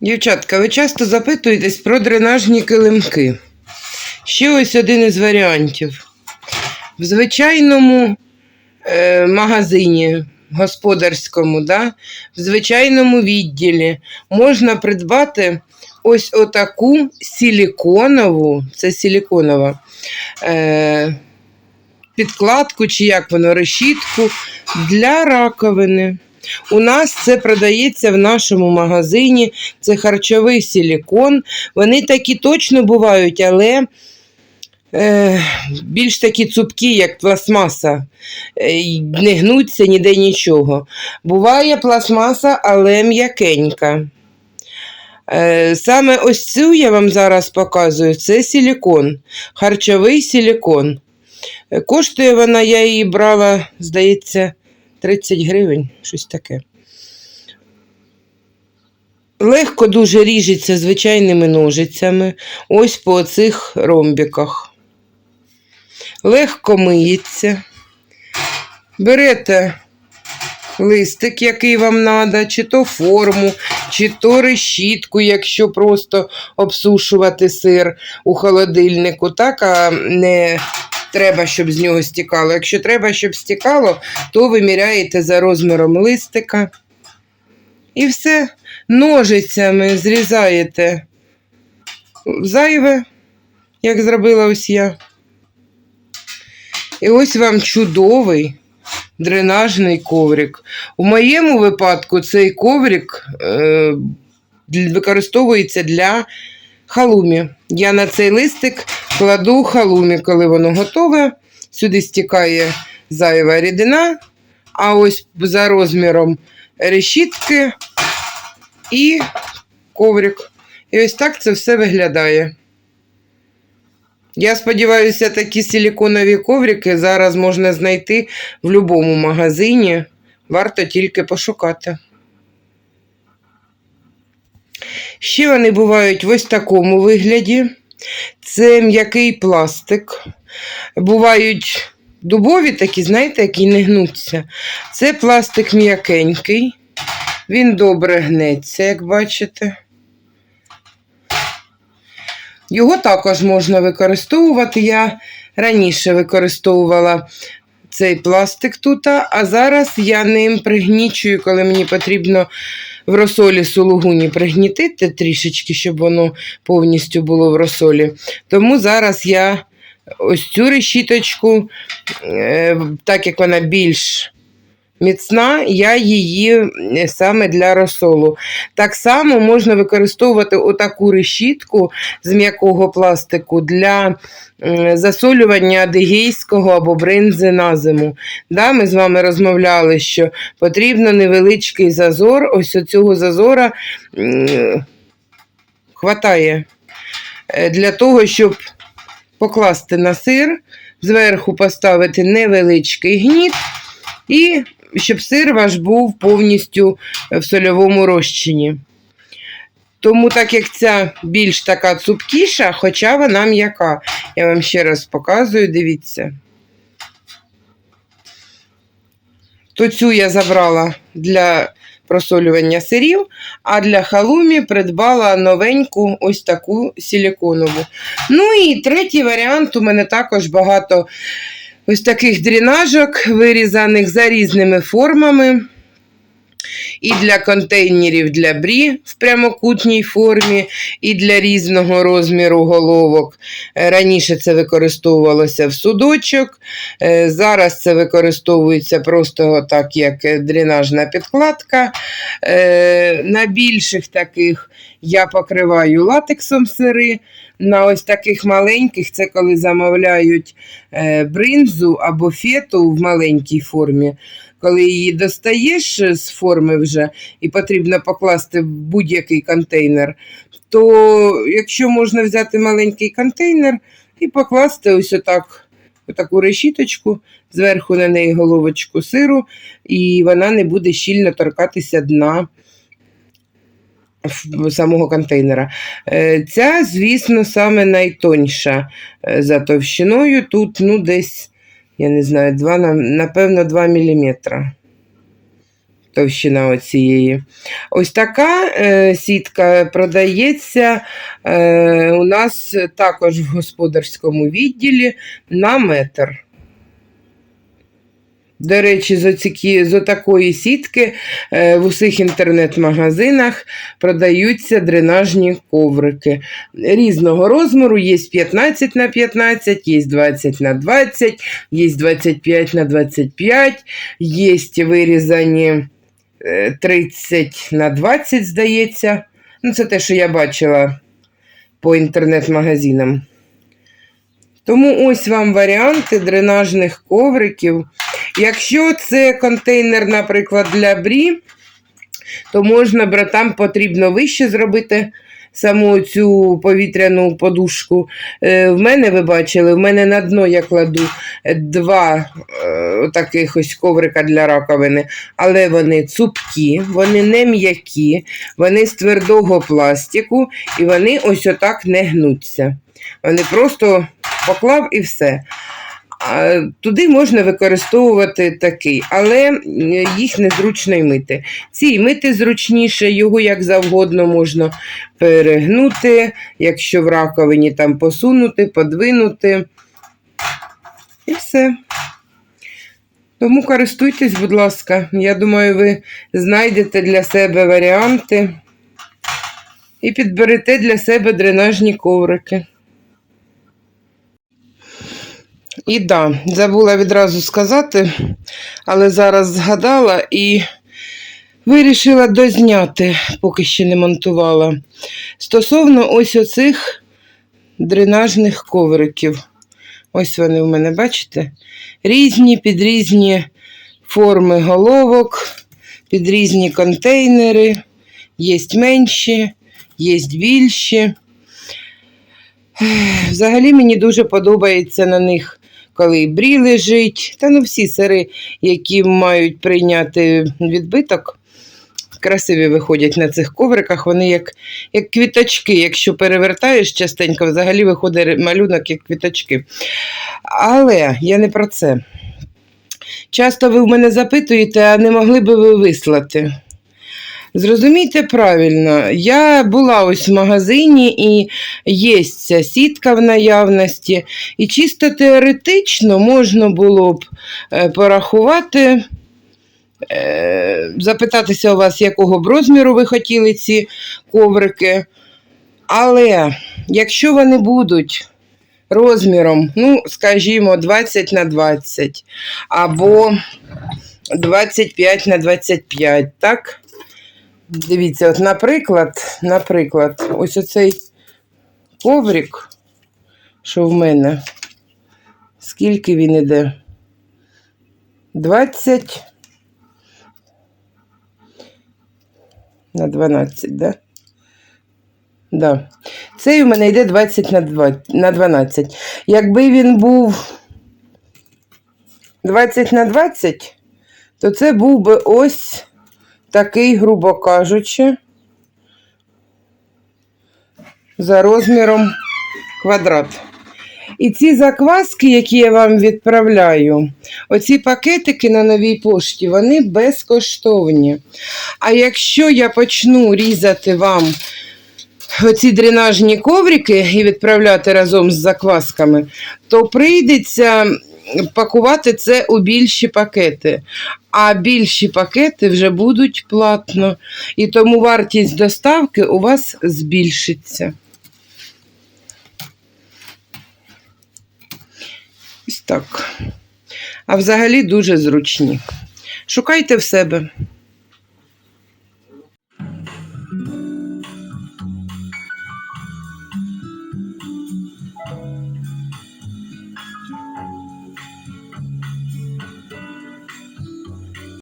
Дівчатка, ви часто запитуєтесь про дренажні килимки. Ще ось один із варіантів. В звичайному е, магазині господарському, да, в звичайному відділі можна придбати ось отаку силіконову, це силіконова, е, підкладку, чи як воно, решітку для раковини. У нас це продається в нашому магазині. Це харчовий силікон. Вони такі точно бувають, але е, більш такі цупкі, як пластмаса. Е, не гнуться ніде нічого. Буває пластмаса, але м'якенька. Е, Саме ось цю я вам зараз показую. Це силікон, харчовий силікон. Е, Коштує вона, я її брала, здається, 30 гривень, щось таке. Легко дуже ріжеться звичайними ножицями, ось по цих ромбіках. Легко миється. Берете листик, який вам треба, чи то форму, чи то решітку, якщо просто обсушувати сир у холодильнику, так, а не треба, щоб з нього стікало. Якщо треба, щоб стікало, то виміряєте за розміром листика. І все. Ножицями зрізаєте зайве, як зробила ось я. І ось вам чудовий дренажний коврик. У моєму випадку цей коврик е, використовується для халумі. Я на цей листик кладу халумі, коли воно готове. Сюди стікає зайва рідина, а ось за розміром решітки і коврик. І ось так це все виглядає. Я сподіваюся, такі силіконові коврики зараз можна знайти в будь-якому магазині. Варто тільки пошукати. Ще вони бувають в ось такому вигляді. Це м'який пластик. Бувають дубові такі, знаєте, які не гнуться. Це пластик м'якенький. Він добре гнеться, як бачите. Його також можна використовувати. Я раніше використовувала цей пластик тут, а зараз я ним пригнічую, коли мені потрібно в розсолі сулугуні пригнітити трішечки, щоб воно повністю було в розсолі. Тому зараз я ось цю решіточку, е, так як вона більш міцна, я її саме для розсолу. Так само можна використовувати отаку решітку з м'якого пластику для засолювання адигейського або бринзи на зиму. Да, ми з вами розмовляли, що потрібно невеличкий зазор. Ось цього зазора хватає е, для того, щоб покласти на сир, зверху поставити невеличкий гніт і щоб сир ваш був повністю в сольовому розчині. Тому, так як ця більш така цупкіша, хоча вона м'яка. Я вам ще раз показую, дивіться. То цю я забрала для просолювання сирів, а для халумі придбала новеньку ось таку силіконову. Ну і третій варіант у мене також багато ось таких дрінажок, вирізаних за різними формами. І для контейнерів для брі в прямокутній формі, і для різного розміру головок. Е, Раніше це використовувалося в судочок. е, Зараз це використовується просто так, як е, дренажна підкладка. На більших таких я покриваю латексом сири. На ось таких маленьких, це коли замовляють бринзу або фету в маленькій формі. Коли її достаєш з форми вже і потрібно покласти в будь-який контейнер, то якщо можна взяти маленький контейнер і покласти ось отак, отаку решіточку, зверху на неї головочку сиру, і вона не буде щільно торкатися дна самого контейнера. Е, Ця, звісно, саме найтоньша е, за товщиною. Тут, ну, десь, я не знаю, 2, напевно, 2 мм. Товщина оцієї. Ось така е, сітка продається е, у нас також в господарському відділі на метр. До речі, з, оцікі, з отакої сітки е, в усіх інтернет-магазинах продаються дренажні коврики різного розміру. Є 15 на 15, є 20 на 20, є 25 на 25, є вирізані 30 на 20, здається. Ну, це те, що я бачила по інтернет-магазинам. Тому ось вам варіанти дренажних ковриків. Якщо це контейнер, наприклад, для брі, то можна, братам, потрібно вище зробити саму цю повітряну подушку. Е, в мене, ви бачили, в мене на дно я кладу два е, таких ось коврика для раковини, але вони цупкі, вони не м'які, вони з твердого пластику і вони ось отак не гнуться. Вони просто поклав і все. Туди можна використовувати такий, але їх незручно й мити. Ці мити зручніше, його як завгодно можна перегнути, якщо в раковині там посунути, подвинути. І все. Тому користуйтесь, будь ласка. Я думаю, ви знайдете для себе варіанти і підберете для себе дренажні коврики. І да, забула відразу сказати, але зараз згадала і вирішила дозняти, поки ще не монтувала. Стосовно ось оцих дренажних ковриків. Ось вони в мене, бачите? Різні під різні форми головок, під різні контейнери. Є менші, є більші. Взагалі мені дуже подобається на них, коли і брі лежить. Та ну всі сири, які мають прийняти відбиток, красиві виходять на цих ковриках. Вони як, як квіточки. Якщо перевертаєш частенько, взагалі виходить малюнок як квіточки. Але я не про це. Часто ви в мене запитуєте, а не могли би ви вислати? Зрозумійте правильно, я була ось в магазині і є ця сітка в наявності, і чисто теоретично можна було б е, порахувати, е, запитатися у вас, якого б розміру ви хотіли ці коврики. Але якщо вони будуть розміром, ну, скажімо, 20 на 20 або 25 на 25, так? Дивіться, от, наприклад, наприклад, ось оцей коврик, що в мене, скільки він іде? 20 на 12, да? Да. Цей у мене йде 20 на 20, на 12. Якби він був 20 на 20, то це був би ось такий, грубо кажучи, за розміром квадрат. І ці закваски, які я вам відправляю, оці пакетики на новій пошті, вони безкоштовні. А якщо я почну різати вам оці дренажні коврики і відправляти разом з заквасками, то прийдеться пакувати це у більші пакети. А більші пакети вже будуть платно. І тому вартість доставки у вас збільшиться. Ось так. А взагалі дуже зручні. Шукайте в себе.